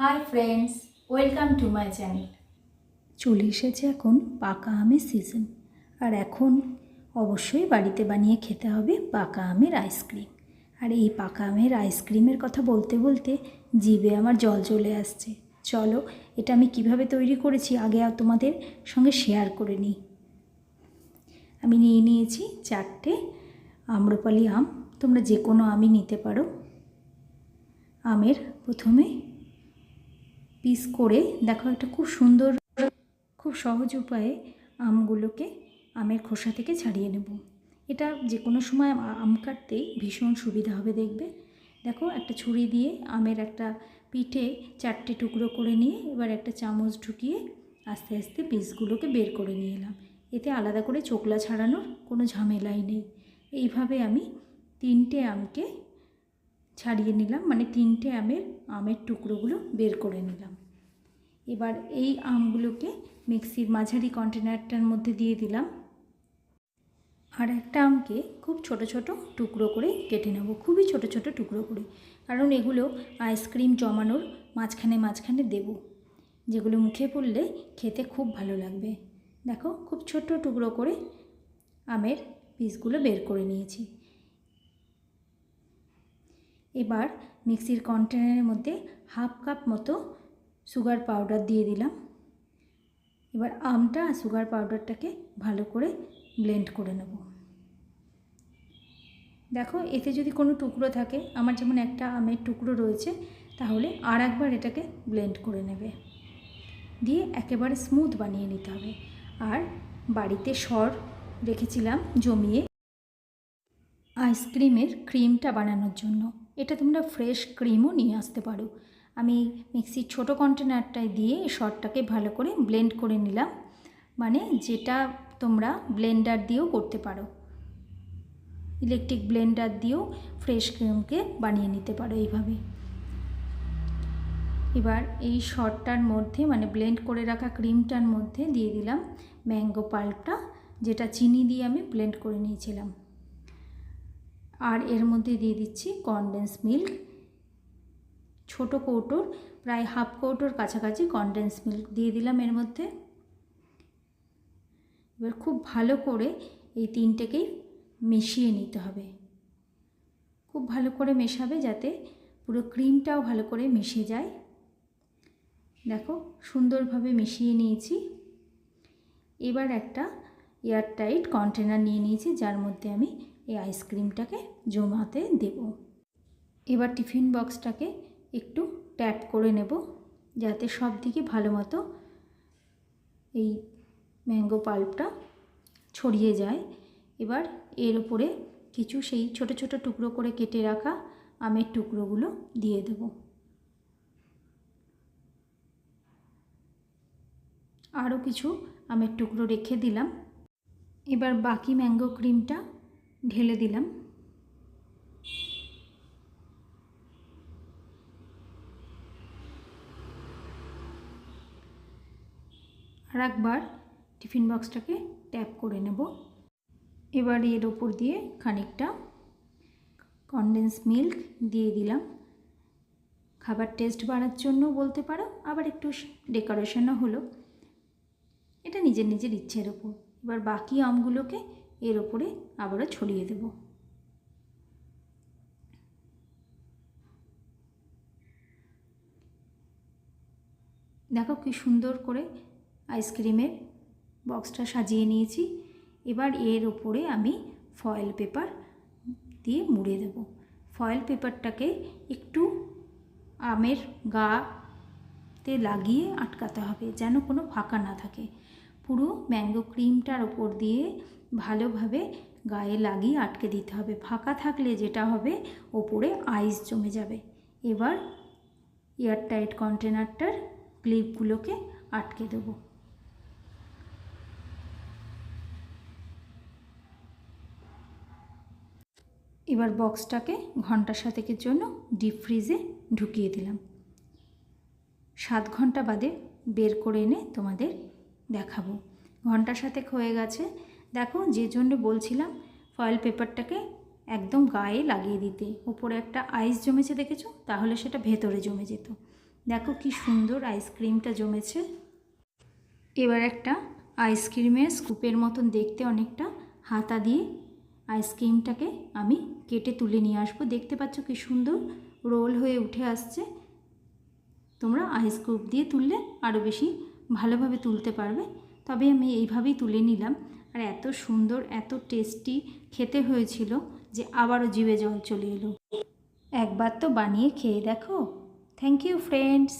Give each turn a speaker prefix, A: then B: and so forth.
A: Friends welcome to my channel চলে এসেছে এখন পাকা আমের সিজন আর এখন অবশ্যই বাড়িতে বানিয়ে খেতে হবে পাকা আমের আইসক্রিম আর এই পাকা আমের আইসক্রিমের কথা বলতে বলতে জিভে আমার জল চলে আসছে। চলো এটা আমি কীভাবে তৈরি করেছি আগে তোমাদের সঙ্গে শেয়ার করে নিই। আমি নিয়ে নিয়েছি চারটে আম্রপালি আম। তোমরা যে কোনো আমই নিতে পারো। আমের প্রথমে পিস করে দেখো একটা খুব সুন্দর, খুব সহজ উপায়ে আমগুলোকে আমের খোসা থেকে ছাড়িয়ে নেব। এটা যে কোনো সময় আম কাটতেই ভীষণ সুবিধা হবে দেখবে। দেখো একটা ছুরি দিয়ে আমের একটা পিঠে চারটে টুকরো করে নিয়ে এবার একটা চামচ ঢুকিয়ে আস্তে আস্তে পিসগুলোকে বের করে নিয়ে এলাম। এতে আলাদা করে চোকলা ছাড়ানোর কোনো ঝামেলাই নেই। এইভাবে আমি তিনটে আমকে ছাড়িয়ে নিলাম মানে তিনটে আমের আমের টুকরোগুলো বের করে নিলাম। এবার এই আমগুলোকে মিক্সির মাঝারি কন্টেনারটার মধ্যে দিয়ে দিলাম। আর একটা আমকে খুব ছোট ছোট টুকরো করে কেটে নেব, খুবই ছোট ছোট টুকরো করে। কারণ এগুলো আইসক্রিম জমানোর মাঝখানে মাঝখানে দেব, যেগুলো মুখে পড়লে খেতে খুব ভালো লাগবে। দেখো, খুব ছোট টুকরো করে আমের পিসগুলো বের করে নিয়েছি। এবার মিক্সির কন্টেনারের মধ্যে হাফ কাপ মতো সুগার পাউডার দিয়ে দিলাম। এবার আমটা আর সুগার পাউডারটাকে ভালো করে ব্লেন্ড করে নেব। দেখো, এতে যদি কোনো টুকরো থাকে, আমার যেমন একটা আমের টুকরো রয়েছে, তাহলে আর একবার এটাকে ব্লেন্ড করে নেবে। দিয়ে একেবারে স্মুথ বানিয়ে নিতে হবে। আর বাড়িতে সর রেখেছিলাম জমিয়ে আইসক্রিমের ক্রিমটা বানানোর জন্য। এটা তোমরা ফ্রেশ ক্রিমও নিয়ে আসতে পারো। আমি মিক্সির ছোট কন্টেনারটায় দিয়ে শর্টটাকে ভালো করে ব্লেন্ড করে নিলাম। মানে যেটা তোমরা ব্লেন্ডার দিয়েও করতে পারো। ইলেকট্রিক ব্লেন্ডার দিয়েও ফ্রেশ ক্রিমকে বানিয়ে নিতে পারো এইভাবে। এবার এই শর্টটার মধ্যে মানে ব্লেন্ড করে রাখা ক্রিমটার মধ্যে দিয়ে দিলাম ম্যাঙ্গো পাল্পটা যেটা চিনি দিয়ে আমি ব্লেন্ড করে নিয়েছিলাম। আর এর মধ্যে দিয়ে দিচ্ছি কনডেন্স মিল্ক ছোট কৌটোর, প্রায় হাফ কৌটোর কাছাকাছি কনডেন্স মিল্ক দিয়ে দিলাম এর মধ্যে। এবার খুব ভালো করে এই তিনটেকেই মিশিয়ে নিতে হবে। খুব ভালো করে মেশাবে যাতে পুরো ক্রিমটাও ভালো করে মিশে যায়। দেখো, সুন্দরভাবে মিশিয়ে নিয়েছি। এবার একটা এয়ারটাইট কন্টেনার নিয়ে নিয়েছি, যার মধ্যে আমি এই আইসক্রিমটাকে জমাতে দেব। এবার টিফিন বক্সটাকে একটু ট্যাপ করে নেব, যাতে সব দিকে ভালো মতো এই ম্যাঙ্গো পাল্পটা ছড়িয়ে যায়। এবার এর উপরে কিছু সেই ছোট ছোট টুকরো করে কেটে রাখা আমের টুকরোগুলো দিয়ে দেব। আরও কিছু আমের টুকরো রেখে দিলাম। এবার বাকি ম্যাঙ্গো ক্রিমটা ঢেলে দিলাম। আর একবার টিফিন বক্সটাকে ট্যাপ করে নেব। এবার এর ওপর দিয়ে খানিকটা কনডেন্স মিল্ক দিয়ে দিলাম। খাবার টেস্ট বাড়ার জন্য বলতে পারো, আবার একটু ডেকোরেশনও হলো। এটা নিজের নিজের ইচ্ছের ওপর। এবার বাকি আমগুলোকে এর ওপরে আবারও ছড়িয়ে দেব। দেখো কি সুন্দর করে আইসক্রিমের বক্সটা সাজিয়ে নিয়েছি। এবার এর ওপরে আমি ফয়েল পেপার দিয়ে মুড়ে দেব। ফয়েল পেপারটাকে একটু আমের গাতে লাগিয়ে আটকাতে হবে যেন কোনো ফাঁকা না থাকে। পুরো ম্যাঙ্গো ক্রিমটার ওপর দিয়ে ভালোভাবে গায়ে লাগিয়ে আটকে দিতে হবে। ফাঁকা থাকলে যেটা হবে, ওপরে আইস জমে যাবে। এবার এয়ারটাইট কন্টেনারটার ক্লিপগুলোকে আটকে দেবো। এবার বক্সটাকে ঘণ্টা সাতেকের জন্য ডিপ ফ্রিজে ঢুকিয়ে দিলাম। সাত ঘণ্টা বাদে বের করে এনে তোমাদের দেখাবো। ঘণ্টা সাতেক হয়ে গেছে। দেখো, যে জন্য বলছিলাম ফয়েল পেপারটাকে একদম গায়ে লাগিয়ে দিতে। উপরে একটা আইস জমেছে দেখেছ? তাহলে সেটা ভেতরে জমে যেত। দেখো কি সুন্দর আইসক্রিমটা জমেছে। এবার একটা আইসক্রিমের স্কুপের মতন দেখতে অনেকটা হাতা দিয়ে আইসক্রিমটাকে আমি কেটে তুলে নিয়ে আসব। দেখতে পাচ্ছ কি সুন্দর রোল হয়ে উঠে আসছে। তোমরা আইসক্রিপ দিয়ে তুললে আরও বেশি ভালোভাবে তুলতে পারবে। তবে আমি এইভাবেই তুলে নিলাম। আর এত সুন্দর, এত টেস্টি খেতে হয়েছিল যে আবারও জিভে জল চলে এলো। একবার তো বানিয়ে খেয়ে দেখো। Thank you friends